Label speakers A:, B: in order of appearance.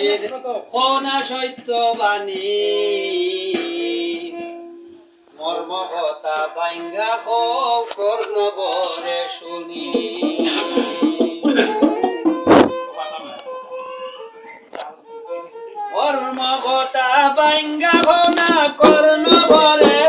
A: হাসির কথা বাইঙ্গা কর্ণ শুনি। মর্ম কথা বাইঙ্গা খোনা কর্ণ বরে